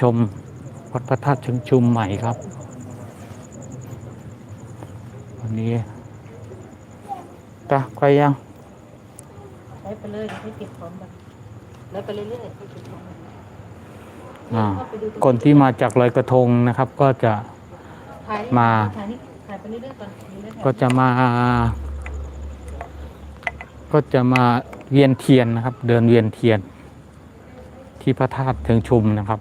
ชมวัดพระธาตุเชิงชุมใหม่ครับ วันนี้ตะไปยังใช้ไปเลยเดี๋ยวให้เก็บของแบบแล้วไปเรื่อยๆให้เก็บของแบบอ่าเข้าไปดูตรงคนที่มาจากลอยกระทงนะครับ ก็จะถ่ายมาถ่ายนี่ถ่ายไปเรื่อยๆก่อนอยู่เรื่อยๆก็จะมา ก็จะมาเวียนเทียนนะครับ เดินเวียนเทียน ที่พระธาตุเชิงชุมนะครับ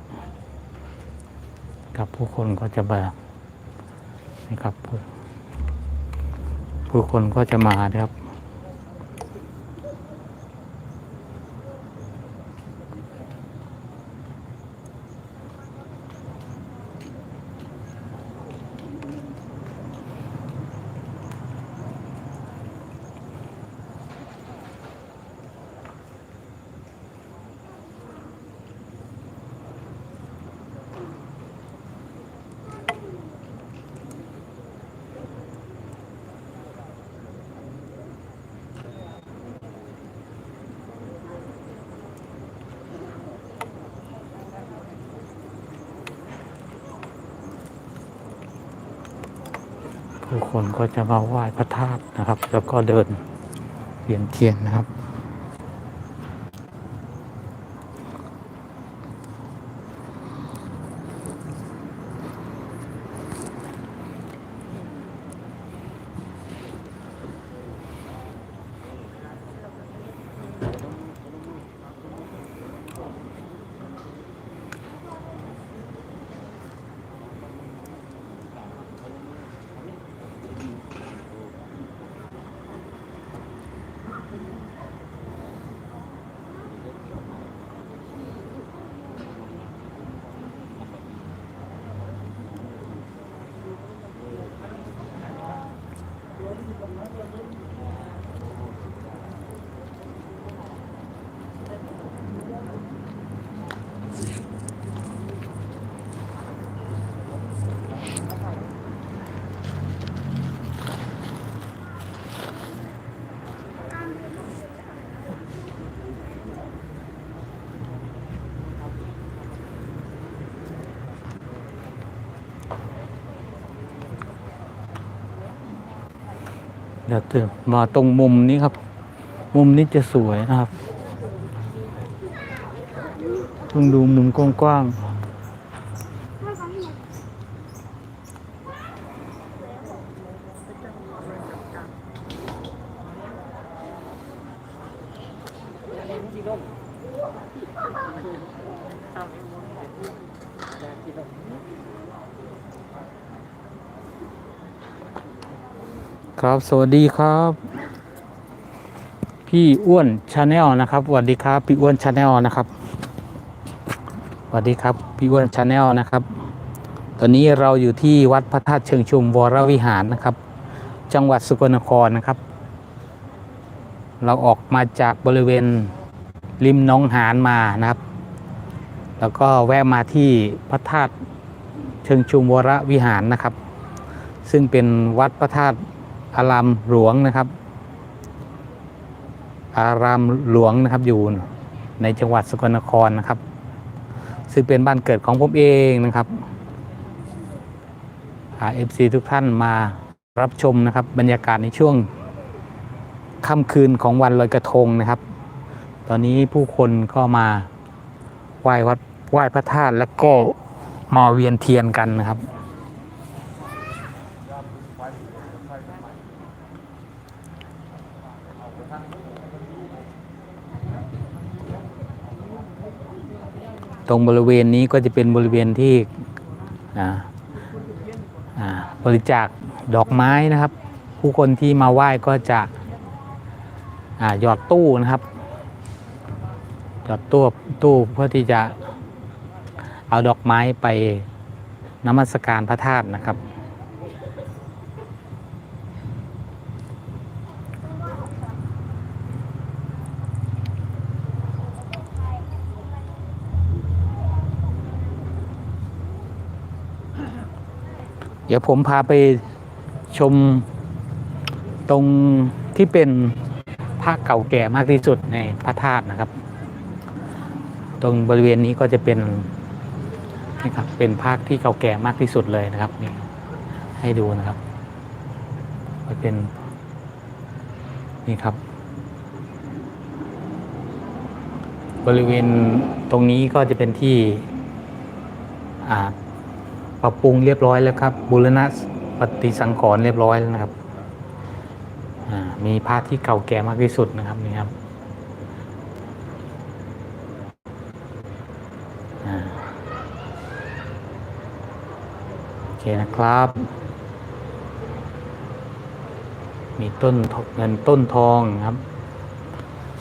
ครับผู้คนก็จะมานะครับ ผู้ผู้คนก็จะมานะครับ ทุกคนก็จะมาไหว้พระธาตุนะครับ แล้วก็เดินเวียนเทียนนะครับ เดี๋ยวจะมาตรงมุมนี้ครับ มุมนี้จะสวยนะครับต้องดูมุมกว้างๆ สวัสดีครับ พี่อ้วนชาแนลนะครับสวัสดีครับ พี่อ้วนชาแนลนะครับสวัสดีครับ พี่อ้วนชาแนลนะครับ ตอนนี้เราอยู่ที่วัดพระธาตุเชิงชุมวรวิหารนะครับ จังหวัดสกลนครนะครับ เราออกมาจากบริเวณริมหน้องหานมานะครับ แล้วก็แวะมาที่พระธาตุเชิงชุมวรวิหารนะครับ ซึ่งเป็นวัดพระธาตุ อารามหลวงนะครับ อารามหลวงนะครับอยู่ในจังหวัดสกลนครนะครับ ซึ่งเป็นบ้านเกิดของผมเองนะครับเอฟซีทุกท่านมารับชมนะครับ บรรยากาศในช่วงค่ำคืนของวันลอยกระทงนะครับ ตอนนี้ผู้คนก็มาไหว้วัดไหว้พระธาตุแล้วก็มาเวียนเทียนกันนะครับ ตรงบริเวณนี้ก็จะเป็นบริเวณที่บริจาคดอกไม้นะครับ ผู้คนที่มาไหว้ก็จะหยอดตู้นะครับหยอดตู้ตู้เพื่อที่จะเอาดอกไม้ไปนมัสการพระธาตุนะครับ ดี๋ยวผมพาไปชมตรงที่เป็นภาคเก่าแก่มากที่สุดในพระธาตุนะครับ ตรงบริเวณนี้ก็จะเป็นนี่ครับเป็นภาคที่เก่าแก่มากที่สุดเลยนะครับนี่ให้ดูนะครับมันเป็นนี่ครับ บริเวณตรงนี้ก็จะเป็นที่อ่า ปรับปรุงเรียบร้อยแล้วครับบูรณะปฏิสังขรณ์เรียบร้อยแล้วนะครับมีภาคที่เก่าแก่มากที่สุดนะครับนี่ครับโอเคนะครับ มีต้นเงินต้นทองครับ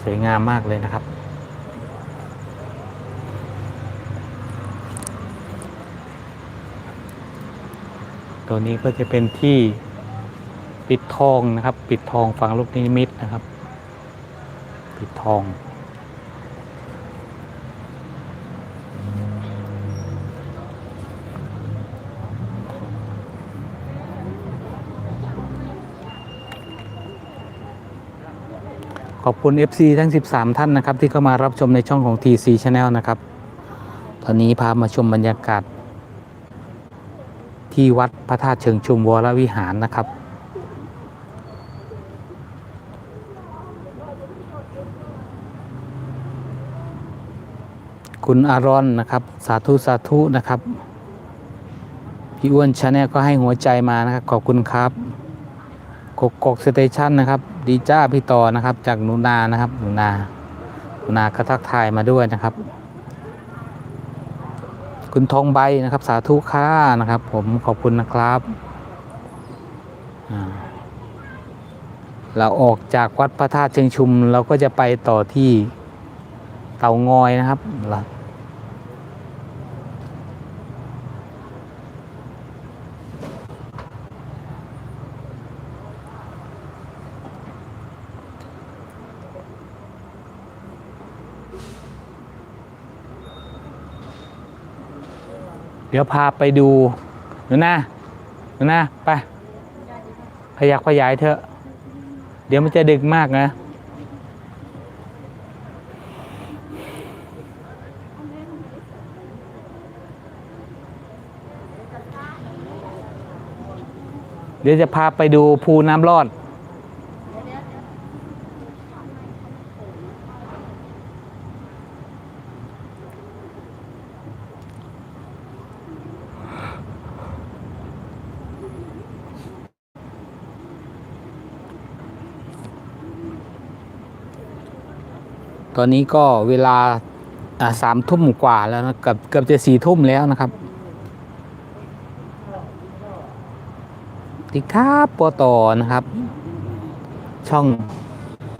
สวยงามมากเลยนะครับ ตัวนี้ก็จะเป็นที่ปิดทองนะครับ ปิดทองฝังลูกนิมิตนะครับ ปิดทอง ขอบคุณ FC ทั้ง 13 ท่านนะครับ ที่เข้ามารับชมในช่องของ TC Channel นะครับ ตอนนี้พามาชมบรรยากาศ ที่วัดพระธาตุเชิงชุมวรวิหารนะครับ คุณอารอนนะครับ สาธุสาธุนะครับ พี่อ้วนชาแนลก็ให้หัวใจมานะครับ ขอบคุณครับ กกกกสเตชันนะครับ ดีจ้าพี่ต่อนะครับ จากหนูนานะครับหนูนาหนูนาก็ทักทายมาด้วยนะครับ คุณทองใบนะครับ สาธุค่านะครับ ผมขอบคุณนะครับเราออกจากวัดพระธาตุเชิงชุม เราก็จะไปต่อที่เตางอยนะครับ ดี๋ยวพาไปดูหนูนะหนูนะไปพยักพยายเถอะ เดี๋ยวมันจะดึกมากนะ เดี๋ยวจะพาไปดูภูน้ำรอด ตอนนี้ก็เวลาสามทุ่มกว่าแล้วนะเกับเกือบจะสี่ทุ่มแล้วนะครับติครับปอต่อนะครับ ช่อง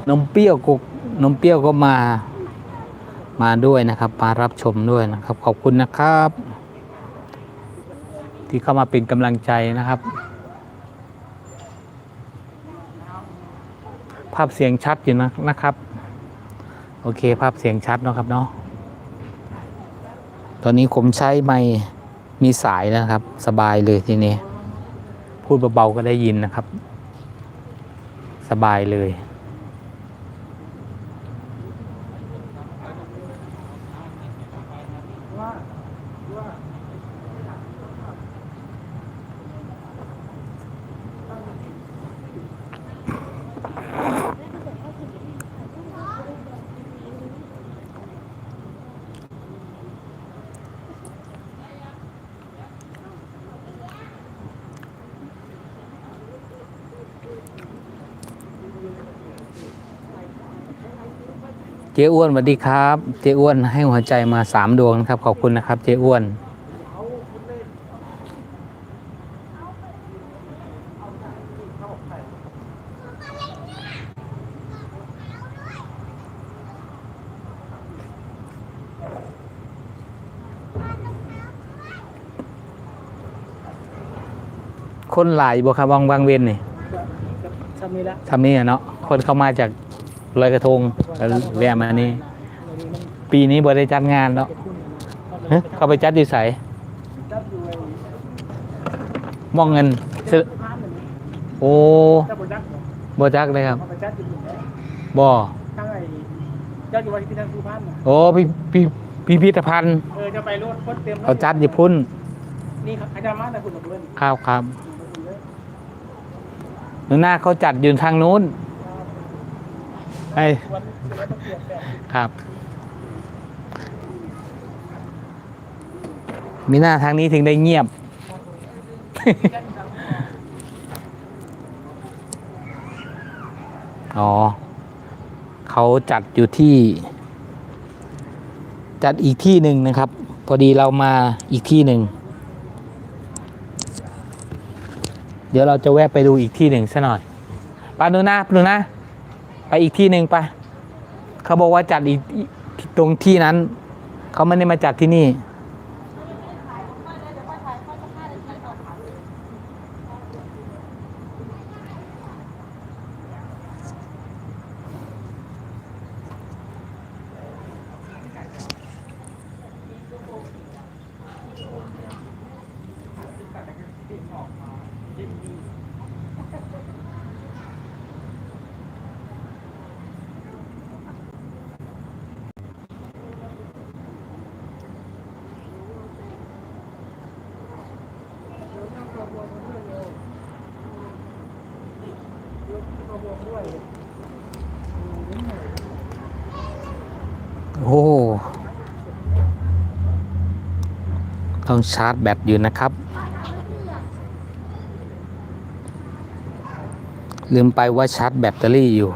นมเปรี้ยวกุกนมเปรี้ยวก็มามาด้วยนะครับ มารับชมด้วยนะครับ ขอบคุณนะครับ ที่เข้ามาเป็นกำลังใจนะครับ ภาพเสียงชัดอยู่นะนะครับ โอเคภาพเสียงชัดเนาะครับเนาะตอนนี้ผมใช้ไมค์มีสายแล้วนะครับ สบายเลยทีนี้ พูดเบาๆก็ได้ยินนะครับ สบายเลย เจ๊อ้วนสวัสดีครับ เจ๊อ้วนให้หัวใจมาสามดวงนะครับ ขอบคุณนะครับ เจ๊อ้วน คนหลายบ่ครับวังวังเวียนนี่ทำนี่ละทำนี่อะเนาะคนเข้ามาจาก ลอยกระทงแล้วแวะมานี่ ปีนี้บ่ได้จัดงานเนาะเฮ้ยเขาไปจัดอยู่ใสจับอยู่ไอ้มองเงินซื้อพานหนึ่งโอ้จับบนจักรบ่จักเลยครับมันก็จัดอยู่อยู่แล้วบ่ทั้งไอ้จับอยู่วันที่นั่นคือพานน่ะโอ้พี่พี่พิพิธภัณฑ์เออจะไปรถรถเต็มเขาจัดญี่ปุ่นนี่ครับอาจารย์มาแต่คุณกับเพื่อนครับครับหนูหน้าเขาจัดอยู่ทางนู้น ไอ้ครับ มีหน้าทางนี้ถึงได้เงียบ อ๋อ เขาจัดอยู่ที่ จัดอีกที่หนึ่งนะครับ พอดีเรามาอีกที่หนึ่ง เดี๋ยวเราจะแวะไปดูอีกที่หนึ่งซะหน่อยปาดูนะดูนะ อีกที่หนึ่งไปเขาบอกว่าจัดอีกอีกตรงที่นั้น เขาไม่ได้มาจัดที่นี่ โอ้ ต้องชาร์จแบตอยู่นะครับ ลืมไปว่าชาร์จแบตเตอรี่อยู่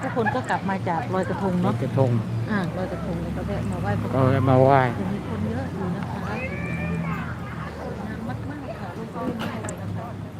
ผู้คนก็กลับมาจากลอยกระทงรเนาะถกระทงอ่าลอยกระทงแล้วก็แวะมาไหว้พระก็มาไหว้ยังมีคนเยอะอยู่นะคะสวยงามมากๆค่ะร่มรื่นมากเลยนะคะ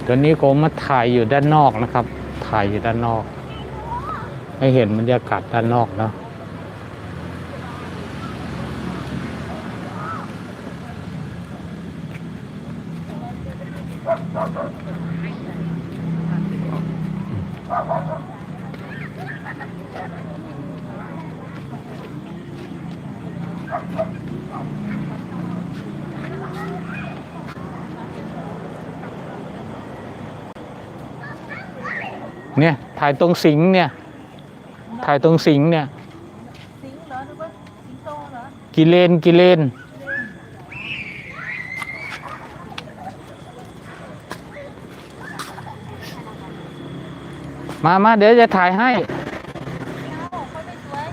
อ ตอนนี้ผมมาถ่ายอยู่ด้านนอกนะครับ ถ่ายอยู่ด้านนอก ให้เห็นบรรยากาศด้านนอกนะ เนี่ยถ่ายตรงสิงเนี่ย ถ่ายตรงสิงเนี่ย สิงเหรอหรือว่าสิงโตเหรอกิเลนกิเลน มามาเดี๋ยวจะถ่ายให้ เอาเขาไม่สวย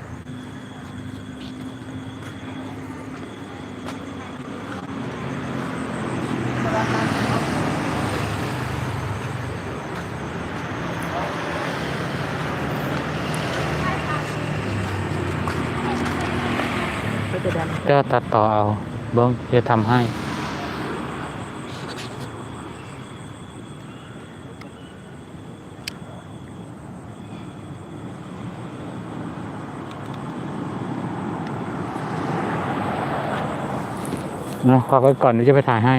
ก็ จะดันเดี๋ยวตัดต่อเอาเบิ้งจะทำให้ เนาะขอไว้ก่อนเดี๋ยวจะไปถ่ายให้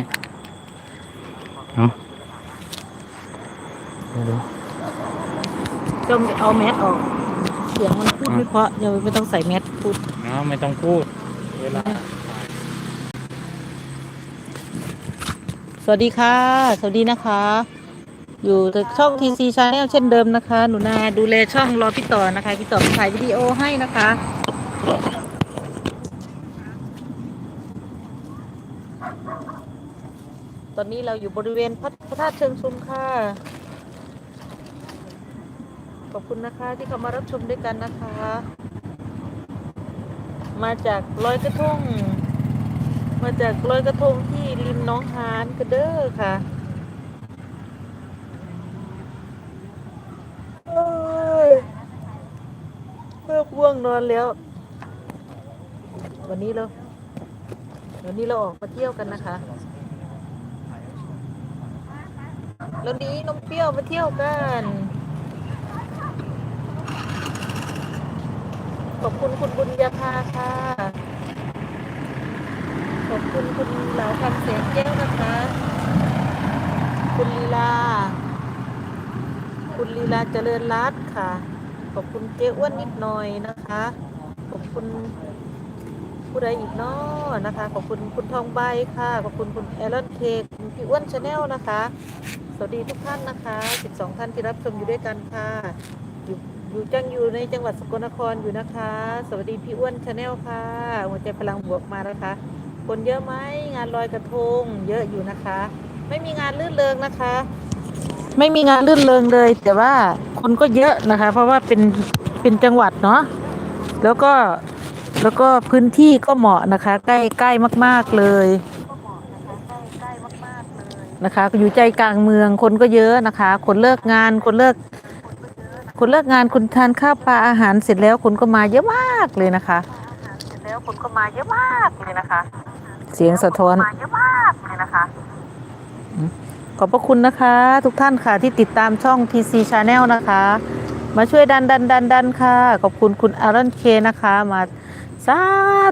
เนาะเดี๋ยวต้องเอาแมสออก เสียงมันพูดไม่เพราะเดี๋ยวไม่ต้องใส่แมสพูดๆเนาะไม่ต้องพูด เวลาสวัสดีค่ะ สวัสดีนะคะ อยู่ในช่อง TC Channel เช่นเดิมนะคะ หนูนาดูแลช่องรอพี่ต่อนะคะพี่ต่อถ่ายวิดีโอให้นะคะตอนนี้เราอยู่บริเวณพระพระธาตุเชิงชุมค่ะ ขอบคุณนะคะที่เข้ามารับชมด้วยกันนะคะ มาจากลอยกระทง มาจากลอยกระทงที่ริมน้องหานกระเด้อค่ะเอ้ยเลิกว่วงนอนแล้ว วันนี้เราวันนี้เราออกมาเที่ยวกันนะคะเราหนี้นมเปรี้ยวมาเที่ยวกัน ขอบคุณคุณบุญญาภาค่ะ ขอบคุณคุณเหลาคำเสียงแก้วนะคะ คุณลีลา คุณลีลาเจริญรัตน์ค่ะ ขอบคุณเจ้อ้วนนิดหน่อยนะคะ ขอบคุณผู้ใดอีกนาะนะคะ ขอบคุณคุณทองใบค่ะ ขอบคุณคุณแอลลอนเคกคุณพี่อ้วนชาแนลนะคะ สวัสดีทุกท่านนะคะ 12 ท่านที่รับชมอยู่ด้วยกันค่ะ อยู่จังอยู่ในจังหวัดสกลนครอยู่นะคะ สวัสดีพี่อ้วนชาแนลค่ะหัวใจพลังบวกมาแล้วค่ะคนเยอะไหมงานลอยกระทง เยอะอยู่นะคะ ไม่มีงานลื่นเริงนะคะ ไม่มีงานลื่นเริงเลย แต่ว่าคนก็เยอะนะคะ เพราะว่าเป็นเป็นจังหวัดเนาะแล้วก็แล้วก็พื้นที่ก็เหมาะนะคะ ใกล้ใกล้มาก ๆเลยนะคะ อยู่ใจกลางเมืองคนก็เยอะนะคะ คนเลิกงานคนเลิก คนเลิกงานคุณทานข้าวปลาอาหารเสร็จแล้วคนก็มาเยอะมากเลยนะคะ เสร็จแล้วคนก็มาเยอะมากเลยนะคะ เสียงสะท้อนมาเยอะมากเลยนะคะ ขอบพระคุณนะคะ ทุกท่านค่ะที่ติดตามช่อง TC Channel นะคะ มาช่วยดันดันดันดันค่ะ ขอบคุณคุณอารอนเคนะคะมาสา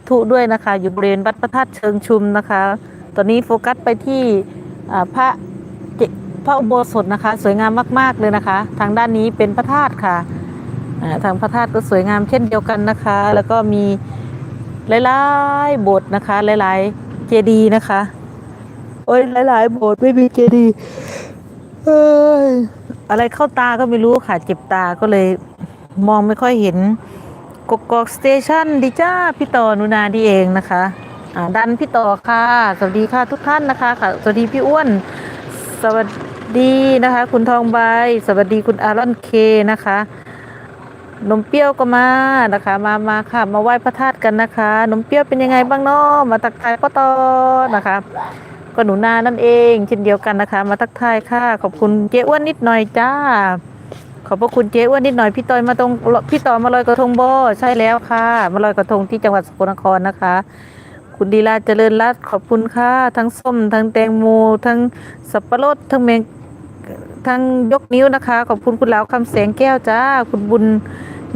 ธุด้วยนะคะ อยู่บริเวณวัดพระธาตุเชิงชุมนะคะ ตอนนี้โฟกัสไปที่อ่าพระเจ พระอุโบสถนะคะ สวยงามมาก ๆ เลยนะคะ ทางด้านนี้เป็นพระธาตุค่ะอ่าทางพระธาตุก็สวยงามเช่นเดียวกันนะคะ แล้วก็มีหลายๆโบสถ์นะคะ หลายๆเจดีย์นะคะ โอ้ยหลายๆโบสถ์ไม่มีเจดีย์เอ้ยอะไรเข้าตาก็ไม่รู้ค่ะเจ็บตาก็เลยมองไม่ค่อยเห็นกกอกสเตชันดีจ้าพี่ต่อหนุนาดีเองนะคะอ่าดันพี่ต่อค่ะ สวัสดีค่ะทุกท่านนะคะค่ะ สวัสดีพี่อ้วน สวัส ดีนะคะ คุณทองใบ สวัสดีคุณอารอนเคนะคะ นมเปรี้ยวก็มานะคะ มามาค่ะ มาไหว้พระธาตุกันนะคะ นมเปรี้ยวเป็นยังไงบ้างเนาะมาตักทายป้าตอนะคะก็หนูนานั่นเองเช่นเดียวกันนะคะ มาทักทายค่ะ ขอบคุณเจ๊อ้วนนิดหน่อยจ้า ขอบพระคุณเจ๊อ้วนนิดหน่อยพี่ต่อยมาตรงพี่ต่อมาลอยกระทงโบใช่แล้วค่ะ มาลอยกระทงที่จังหวัดสกลนครนะคะ คุณดีลาเจริญรัตน์ขอบคุณค่ะ ทั้งส้มทั้งแตงโมทั้งสับปะรดทั้งแมง ทั้งยกนิ้วนะคะ ขอบคุณคุณเหลาคำแสงแก้วจ้า คุณบุญ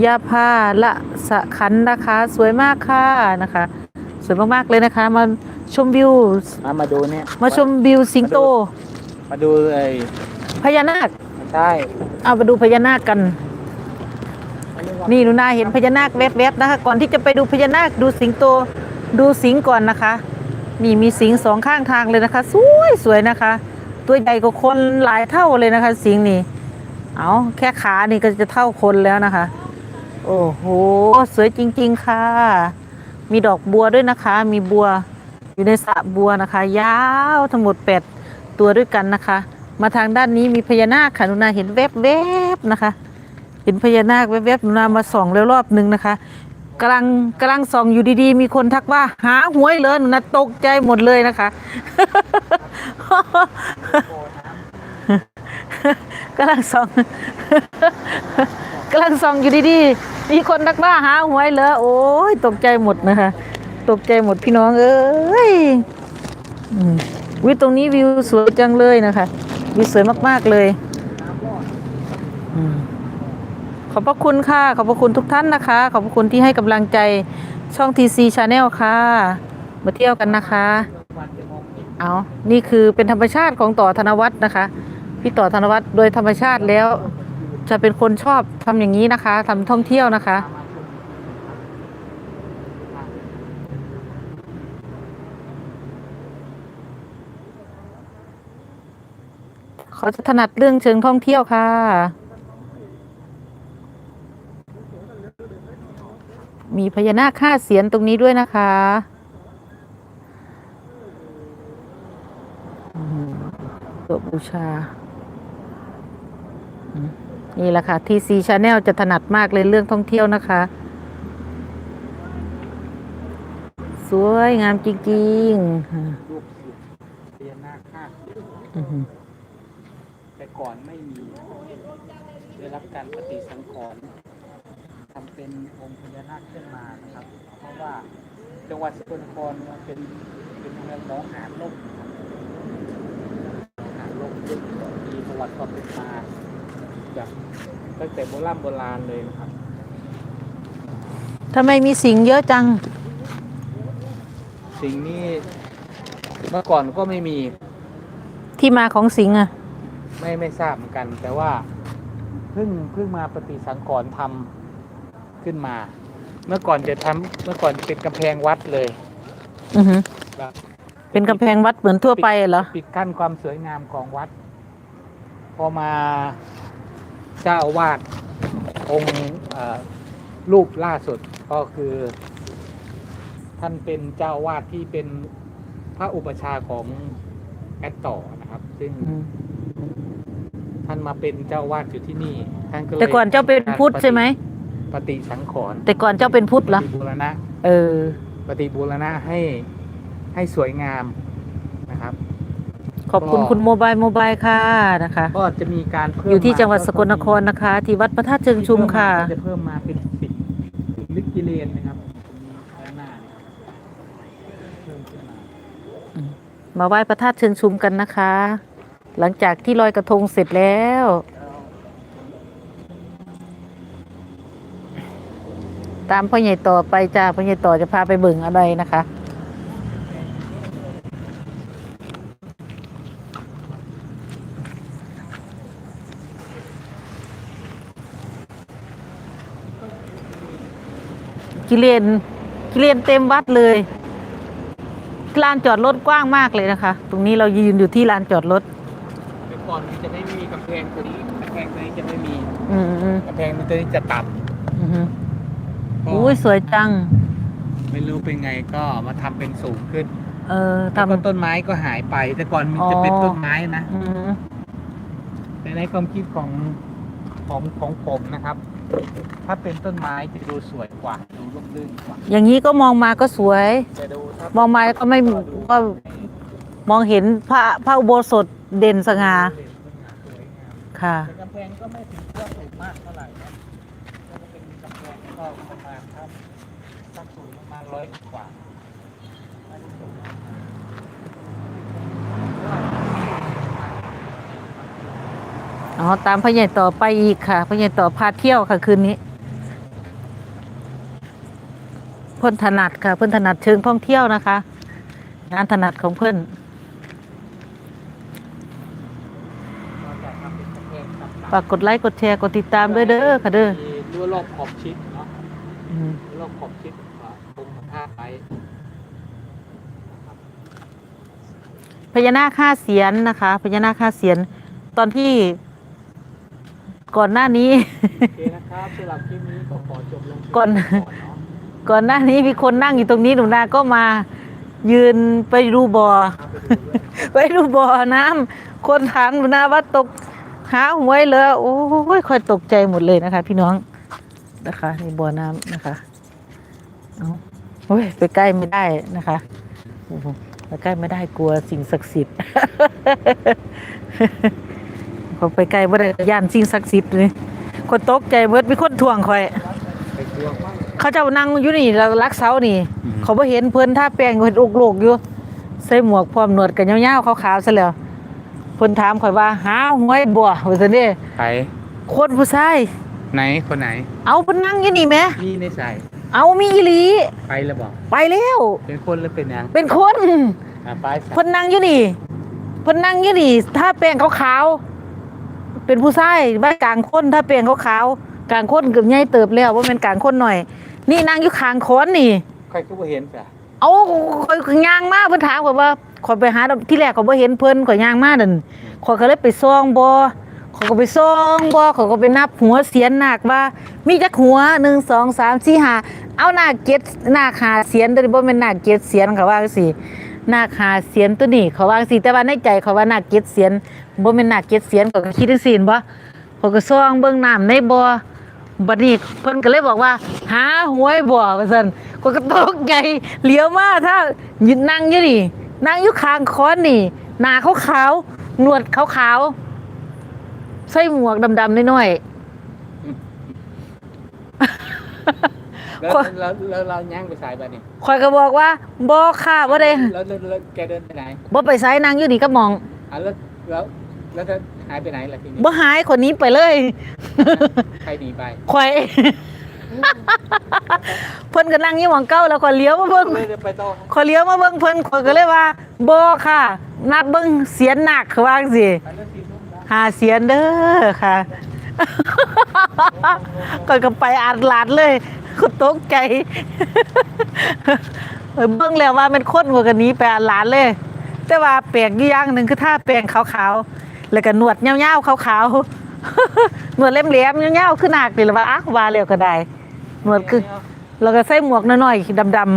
ยาภาละสะขันนะคะ สวยมากค่ะนะคะ สวยมากๆเลยนะคะ มาชมวิว มามาดูเนี่ยมาชมวิวสิงโต มาดูไอ้พญานาคใช่เอามาดูพญานาคกัน นี่หนูนาเห็นพญานาคแวบๆนะคะ ก่อนที่จะไปดูพญานาคดูสิงโตดูสิงก่อนนะคะ นี่มีสิงสองข้างทางเลยนะคะ สวยสวยนะคะ ตัวใหญ่กว่าคนหลายเท่าเลยนะคะ สิงนี่เอาแค่ขานี่ก็จะเท่าคนแล้วนะคะ โอ้โหสวยจริง ๆ ค่ะ มีดอกบัวด้วยนะคะ มีบัวอยู่ในสระบัวนะคะ ยาวทั้งหมดแปดตัวด้วยกันนะคะ มาทางด้านนี้มีพญานาคค่ะนุนาเห็นแวบๆนะคะ เห็นพญานาคแวบๆนูนามาส่องแล้วรอบนึงนะคะ กำลังกำลังส่องอยู่ดีๆ มีคนทักว่า หาหวยเลยนูนาตกใจหมดเลยนะคะ กำลังส่องกำลังส่องอยู่ดีๆ มีคนทักว่าหาหวยเหรอโอ้ยตกใจหมดนะคะ ตกใจหมดพี่น้องเอ้ยวิวตรงนี้วิวสวยจังเลยนะคะวิวสวยมากๆเลยอืม ขอบพระคุณค่ะ ขอบพระคุณทุกท่านนะคะ ขอบพระคุณที่ให้กำลังใจช่อง TC Channel ค่ะ มาเที่ยวกันนะคะ เอานี่คือเป็นธรรมชาติของต่อธนวัฒน์นะคะ พี่ต่อธนวัฒน์โดยธรรมชาติแล้ว จะเป็นคนชอบทำอย่างนี้นะคะทำท่องเที่ยวนะคะเขาจะถนัดเรื่องเชิงท่องเที่ยวค่ะ มีพญานาคห้าเสียนตรงนี้ด้วยนะคะ ตัวบูชา นี่แหละค่ะ TC Channel จะถนัดมากเลยเรื่องท่องเที่ยวนะคะ สวยงามจริงๆค่ะรูปพญานาคห้าอือหือแต่ก่อนไม่มี ได้รับการปฏิสังขรณ์ เป็นองค์พญานาคขึ้นมานะครับ เพราะว่าจังหวัดสกลนครเป็นเป็นเมืองหนองหานลมหานลมซึ่งมีประวัติความเป็นมาจากตั้งแต่โบราณโบราณเลยนะครับทำไมมีสิงเยอะจัง สิ่งนี้เมื่อก่อนก็ไม่มีที่มาของสิงอะไม่ไม่ทราบเหมือนกัน แต่ว่าเพิ่งเพิ่งมาปฏิสังขรณ์ทำ ขึ้นมา เมื่อก่อนจะทำเมื่อก่อนจะเป็นกำแพงวัดเลย อือหือแบบเป็นกำแพงวัดเหมือนทั่วไปเหรอปิดกั้นความสวยงามของวัด พอมาเจ้าอาวาดองค์เอ่อรูปล่าสุดก็คือ ท่านเป็นเจ้าอาวาดที่เป็นพระอุปชฌาย์ของแอดต่อนะครับ ซึ่งท่านมาเป็นเจ้าวาดอยู่ที่นี่ท่านก็เลยแต่ก่อนเจ้าเป็นพุทธใช่ไหม ปฏิสังขรณ์แต่ก่อนเจ้าเป็นพุทธเหรอปฏิบูรณะ เออ ปฏิบูรณะให้ให้สวยงามนะครับ ขอบคุณก็ คุณโมบายโมบายค่ะนะคะ ก็จะมีการเพิ่มอยู่ที่มาจังหวัดสกลนครนะคะ ที่วัดพระธาตุเชิงชุมค่ะที่เพิ่มมาก็จะเพิ่มมาเป็นสิบลิกิเลนนะครับด้านหน้าเนี่ยเพิ่มขึ้นมามาไหว้พระธาตุเชิงชุมกันนะคะ หลังจากที่ลอยกระทงเสร็จแล้ว ตามพ่อใหญ่ต่อไปจ้าพ่อใหญ่ต่อจะพาไปเบิ่งอะไรนะคะ กิเลนกิเลนเต็มวัดเลยลานจอดรถกว้างมากเลยนะคะ ตรงนี้เรายืนอยู่ที่ลานจอดรถแต่ก่อนมันจะไม่มีกำแพงตัวนี้กำแพงตัวนี้จะไม่มี อืมอืมกำแพงตัวนี้จะต่อืมอืมำ ก็อุ้ยสวยจัง ไม่รู้เป็นไงก็มาทำเป็นสูงขึ้นเออแล้วก็ทำ ต้นไม้ก็หายไป แต่ก่อนมันอ๋อจะเป็นต้นไม้นะ อืมแต่ในความคิดของของของผมนะครับ ถ้าเป็นต้นไม้จะดูสวยกว่า ดูร่มรื่นกว่าอย่างนี้ก็มองมาก็สวย จะดูถ้ามองมาก็ไม่ก็มองเห็นพระพระอุโบสถเด่นสง่าค่ะ แต่กำแพงก็ไม่ถึงว่าสูงมากเท่าไหร่นะก็จะเป็นกำแพงก็ประมาณครับสักสูงป ระมาณร้อยกว่าคอ๋อตามพระใหญ่ต่อไปอีกค่ะพระใหญ่ต่อพาเที่ยวค่ะคืนนี้เพิ่นถนัดค่ะเพิ่นถนัดเชิงท่องเที่ยวนะคะ งานถนัดของเพิ่นฝากกดไลค์กดแชร์กดติดตามด้วยเด้อค่ะเด้อมีรั้วรอบขอบชิดเนาะอืมรั้วรอบขอบชิดว่าต รงท่าไปพญานาคห้าเสียนนะคะ พญานาคห้าเสียน ตอนที่ก่อนหน้านี้ โอเคนะครับสำหรับคลิปนี้ก็ขอจบลงก่อนเนาะก่อนหน้านี้มีคนนั่งอยู่ตรงนี้หนูนาก็มายืนไปดูบ่อ ไปดูบ่อน้ำคนถามหนูนาว่าตกหาหวยเลยโอ้ยค่อยตกใจหมดเลยนะคะ พี่น้องนะคะนี่บ่อน้ำนะคะเอา โอ้ยไปใกล้ไม่ได้นะคะโอ้โหไปใกล้ไม่ได้กลัวสิ่งศักดิ์สิทธิ์เขาไปใกล้บ่ได้ย่านสิ่งศักดิ์สิทธิ์เลยคนตกใจเบิดมีคนทวงคอยไปกลัวมากเขาเจ้านั่งอยู่นี่แล้วรักเสานี่ เขาบ่เห็นเพิ่นท่าแป้งเห็นอกโลกอยู่ใส่หมวกพร้อมหนวดกันยาวๆขาวๆซะแล้วเพิ่นถามข่อยว่าหาหวยบ่ว่าซั่นเด้ไปคนผู้ชายไหนคนไหน เอาเพิ่นนั่งอยู่นี่แหมพี่ในสาย เอามีอีหลี ไปแล้วบอกไปแล้ว เป็นคนหรือเป็นยังเป็นคนอะไปสายเพิ่นนั่งอยู่นี่เพิ่นนั่งอยู่นี่ท่าแป้งขาวๆเป็นผู้ชายบ้านกลางคนท่าแป้งขาวๆกลางคนเกือบใหญ่เติบแล้วบ่แม่นกลางคนหน่อย นี่นั่งอยู่ข้างโคนนี่ ใครก็บ่เห็นจ้ะเอาข่อยข่อยย่างมาเพิ่นถามข่อยว่าข่อยไปหาดอกที่แรกข่อยบ่เห็นเพิ่นข่อยย่างมานั่นข่อยก็เลยไปซ่องบ่ข่อยก็ไปซ่องบ่ข่อยก็ไปนับหัวเสียนนาคว่า มีจักหัว1 2 3 4 5 เอาหน้าเจ็ดนาคาเสียนตัวนี้บ่แม่นหน้าเจ็ดเสียนเขาว่าจังซี่นาคาเสียนตัวนี้เขาว่าจังซี่แต่ว่าในใจเขาว่าหน้าเจ็ดเสียนบ่แม่นหน้าเจ็ดเสียนข่อยก็คิดจังซี่บ่ข่อยก็ซ่องเบิ่งน้ำในบ่บัดนี้เพิ่นก็เลยบอกว่า หาหวยบ่ว่าซั่นก็ก็ตกใจเหลียวมาถ้ายืนนั่งอยู่นี่นั่งอยู่ข้างค้อนนี่หน้าขาวๆหนวดขาวๆใส่หมวกดำๆน้อย แล้วคนแล้วแล้วเราย่างไปสายไปนี่ๆข่อยก็บอกว่าบ่ค่ะบ่ได้แล้วแล้วแล้วแกเดินไปไหนบ่ไปไสนั่งอยู่นี่ก็มองอะแล้วแล้วแล้วจะหายไปไหนล่ะทีนี้บ่หายคนนี้ไปเลยใครหนีไปข่อยเพิ่นก็นั่งอยู่หม่องเก่าแล้วข่อยเลี้ยวมาเบิ่งไม่ได้ไปต่อขอยเลี้ยวมาเบิ่งเพิ่นขอยก็เลยว่าบ่ค่ะ นับเบิ่งเสียนหนักเขาว่าจังซี่ไปแล้วทีนู้นนะหาเสียนเด้อค่ะ ก่อยก็ไปอาดลาดเลย ก็ตกใจเออเบิ่งแล้วว่ามันคนกว่ากันนี้ไปอาดลาดเลย แต่ว่าแปลกอยู่อย่างหนึ่งคือท่าแปลงขาวๆ แล้วก็หนวดยาๆขาวๆหนวดแหลมๆยาๆขึ้นหนักนี่ล่ะว่าอ้าวว่าแล้วก็ได้หนวดคือแล้วก็ใส่หมวกน้อยๆดำ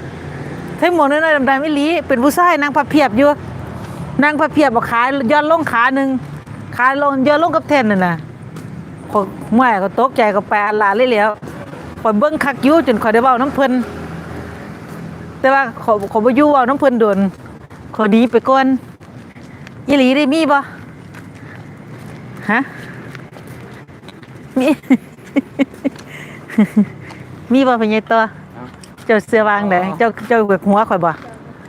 ๆใส่หมวกน้อยๆดำๆไม่ลีเป็นผู้ชายนางพับเพียบอยู่นางพับเพียบบอกขาย้อนลงขาหนึ่งขาลงย้อนลงกับแท่นนั่นน่ะขอยเมื่อยก็ตกใจก็ไปอาลาเลยแล้ว ขอยเบิ้งคักอยู่จนขอยได้เว้าน้ำเพิ่นแต่ว่าขอยขอยบ่อยู่เว้าน้ำเพิ่นโดนขอยหนีไปก่อนอีหลีได้มีบ่ฮะมีมีบ่พญายตัวเอาเจ้าเสื้อวางไหนเจ้าเจ้าเบิกหัวข่อยบ่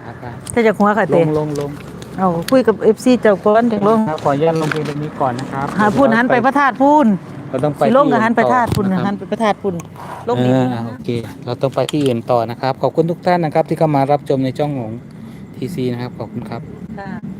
เอาไปเจ้าจะหัวข่อยลเตะงลงลงเอาคุยกับ FC เจ้าก่อนจังลงครับขออนุญาตลงเพลงตรงนี้ก่อนนะครับหาพูนหันไปพระธาตุพูน เราต้องไปสิลงกับหันไปที่ธาตุพูนอื่หันต่อไปพระธาตุพูนลงเอนี่อโอเค เราต้องไปที่อื่นต่อนะครับ ขอบคุณทุกท่านนะครับ ที่เข้ามารับชมในช่องของทีซีนะครับ ขอบคุณครับค่ะ